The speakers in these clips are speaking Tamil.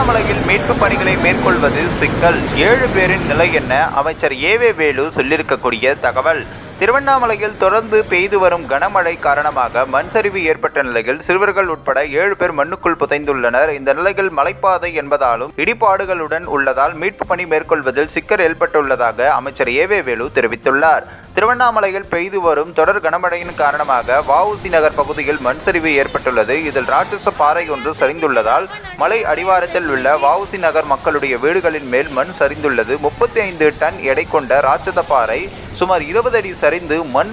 திருவண்ணாமலையில் மீட்பு பணிகளை மேற்கொள்வது சிக்கல். ஏழு பேரின் நிலை என்ன? அமைச்சர் ஏவே வேலு சொல்லியிருக்கக்கூடிய தகவல். திருவண்ணாமலையில் தொடர்ந்து பெய்து வரும் கனமழை காரணமாக மண் சரிவு ஏற்பட்ட நிலையில் சிறுவர்கள் உட்பட ஏழு பேர் மண்ணுக்குள் புதைந்துள்ளனர். இந்த நிலையில் மலைப்பாதை என்பதாலும் இடிபாடுகளுடன் உள்ளதால் மீட்பு பணி மேற்கொள்வதில் சிக்கல் ஏற்பட்டுள்ளதாக அமைச்சர் ஏ வே வேலு தெரிவித்துள்ளார். திருவண்ணாமலையில் பெய்து வரும் தொடர் கனமழையின் காரணமாக வவுசி நகர் பகுதியில் மண் சரிவு ஏற்பட்டுள்ளது. இதில் ராட்சச பாறை ஒன்று சரிந்துள்ளதால் மலை அடிவாரத்தில் உள்ள வவுசி நகர் மக்களுடைய வீடுகளின் மேல் மண் சரிந்துள்ளது. முப்பத்தி ஐந்து டன் எடை கொண்ட ராட்சத பாறை சுமார் இருபது அடி சரிந்து மண்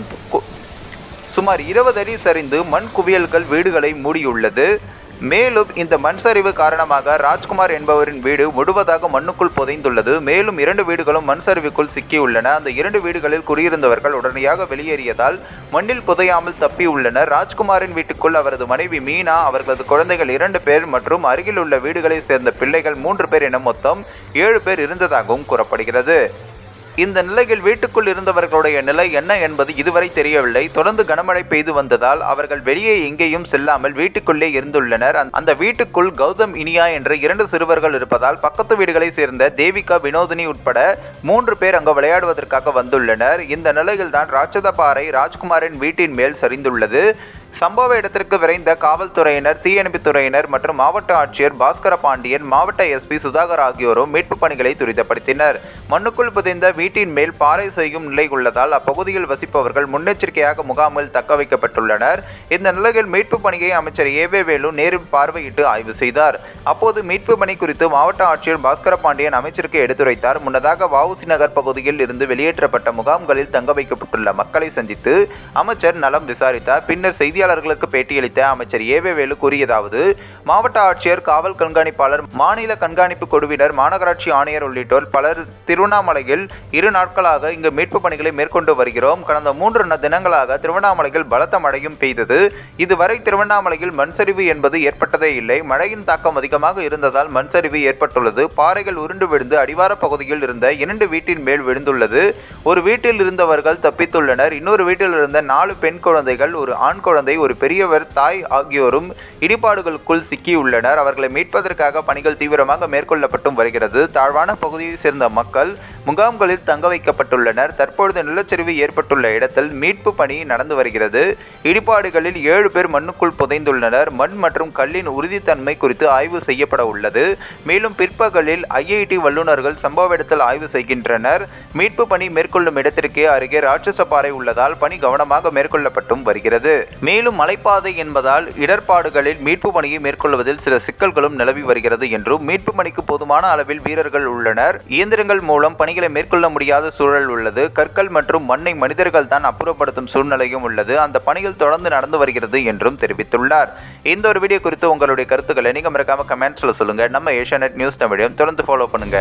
சுமார் இருபது அடி சரிந்து மண் குவியல்கள் வீடுகளை மூடியுள்ளது. மேலும் இந்த மண் சரிவு காரணமாக ராஜ்குமார் என்பவரின் வீடு முழுவதாக மண்ணுக்குள் புதைந்துள்ளது. மேலும் இரண்டு வீடுகளும் மண் சரிவுக்குள் சிக்கியுள்ளன. அந்த இரண்டு வீடுகளில் குடியிருந்தவர்கள் உடனடியாக வெளியேறியதால் மண்ணில் புதையாமல் தப்பியுள்ளனர். ராஜ்குமாரின் வீட்டுக்குள் அவரது மனைவி மீனா அவர்களது குழந்தைகள் இரண்டு பேர் மற்றும் அருகில் உள்ள வீடுகளைச் சேர்ந்த பிள்ளைகள் மூன்று பேர் என மொத்தம் ஏழு பேர் இருந்ததாகவும் கூறப்படுகிறது. இந்த நிலையில் வீட்டுக்குள் இருந்தவர்களுடைய நிலை என்ன என்பது இதுவரை தெரியவில்லை. தொடர்ந்து கனமழை பெய்து வந்ததால் அவர்கள் வெளியே எங்கேயும் செல்லாமல் வீட்டுக்குள்ளே இருந்துள்ளனர். அந்த- அந்த வீட்டுக்குள் கௌதம் இனியா என்ற இரண்டு சிறுவர்கள் இருப்பதால் பக்கத்து வீடுகளை சேர்ந்த தேவிகா வினோதினி உட்பட மூன்று பேர் அங்கு விளையாடுவதற்காக வந்துள்ளனர். இந்த நிலையில்தான் ராட்சதபாறை ராஜ்குமாரின் வீட்டின் மேல் சரிந்துள்ளது. சம்பவ இடத்திற்கு விரைந்த காவல்துறையினர் தீயணைப்புத்துறையினர் மற்றும் மாவட்ட ஆட்சியர் பாஸ்கர பாண்டியன் மாவட்ட எஸ்பி சுதாகர் ஆகியோரும் மீட்பு பணிகளை துரிதப்படுத்தினர். மண்ணுக்குள் புதைந்த வீட்டின் மேல் பாறை செய்யும் நிலை உள்ளதால் அப்பகுதியில் வசிப்பவர்கள் முன்னெச்சரிக்கையாக முகாமில் தக்க வைக்கப்பட்டுள்ளனர். இந்த நிலையில் மீட்பு பணியை அமைச்சர் ஏவே வேலு நேரில் பார்வையிட்டு ஆய்வு செய்தார். அப்போது மீட்பு பணி குறித்து மாவட்ட ஆட்சியர் பாஸ்கர பாண்டியன் அமைச்சருக்கு எடுத்துரைத்தார். முன்னதாக வவுசி நகர் பகுதியில் இருந்து வெளியேற்றப்பட்ட முகாம்களில் தங்க வைக்கப்பட்டுள்ள மக்களை சந்தித்து அமைச்சர் நலம் விசாரித்தார். பின்னர் செய்தியாளர் செய்தியாளர்களுக்கு பேட்டியளித்த அமைச்சர் ஏவே வேலு கூறியதாவது மாவட்ட ஆட்சியர் காவல் கண்காணிப்பாளர் மாநில கண்காணிப்பு குழுவினர் மாநகராட்சி ஆணையர் உள்ளிட்டோர் பலர் திருவண்ணாமலையில் இரு நாட்களாக இங்கு மீட்பு பணிகளை மேற்கொண்டு வருகிறோம். கடந்த மூன்று தினங்களாக திருவண்ணாமலையில் பலத்த மழையும் பெய்தது. இதுவரை திருவண்ணாமலையில் மண் சரிவு என்பது ஏற்பட்டதே இல்லை. மழையின் தாக்கம் அதிகமாக இருந்ததால் மண் சரிவு ஏற்பட்டுள்ளது. பாறைகள் உருண்டு விழுந்து அடிவார பகுதியில் இருந்த இரண்டு வீட்டின் மேல் விழுந்துள்ளது. ஒரு வீட்டில் இருந்தவர்கள் தப்பித்துள்ளனர். இன்னொரு வீட்டில் இருந்த நாலு பெண் குழந்தைகள் ஒரு ஆண் குழந்தை ஒரு பெரியவர் தாய் ஆகியோரும் இடிபாடுகளுக்குள் சிக்கியுள்ளனர். அவர்களை மீட்பதற்காக பணிகள் தீவிரமாக மேற்கொள்ளப்பட்டும் வருகிறது. தாழ்வான பகுதியைச் சேர்ந்த மக்கள் முகாம்களில் தங்க வைக்கப்பட்டுள்ளனர். தற்பொழுது நிலச்சரிவு ஏற்பட்டுள்ள இடத்தில் மீட்பு பணி நடந்து வருகிறது. இடிபாடுகளில் ஏழு பேர் மண்ணுக்குள் புதைந்துள்ளனர். மண் மற்றும் கல்லின் உறுதித்தன்மை குறித்து ஆய்வு செய்யப்பட உள்ளது. மேலும் பிற்பகலில் ஐஐடி வல்லுநர்கள் சம்பவ இடத்தில் ஆய்வு செய்கின்றனர். மீட்பு பணி மேற்கொள்ளும் இடத்திற்கே அருகே ராட்சச பாறை உள்ளதால் பணி கவனமாக மேற்கொள்ளப்பட்டும் வருகிறது. மேலும் மலைப்பாதை என்பதால் இடர்பாடுகளில் மீட்பு பணியை மேற்கொள்வதில் சில சிக்கல்களும் நிலவி வருகிறது என்றும் மீட்பு பணிக்கு போதுமான அளவில் வீரர்கள் உள்ளனர். இயந்திரங்கள் மூலம் பணி பணிகளை மேற்கொள்ள முடியாத சூழல் உள்ளது. கற்கள் மற்றும் மண்ணை மனிதர்கள் தான் அப்புறப்படுத்தும் சூழ்நிலையும் உள்ளது. அந்த பணிகள் தொடர்ந்து நடந்து வருகிறது என்றும் தெரிவித்துள்ளார். இந்த ஒரு வீடியோ குறித்து உங்களுடைய கருத்துக்களை நீங்க மறக்காம கமெண்ட்ஸில் சொல்லுங்க. நம்ம ஏஷியா நியூஸ் தமிழையும் தொடர்ந்து ஃபாலோ பண்ணுங்க.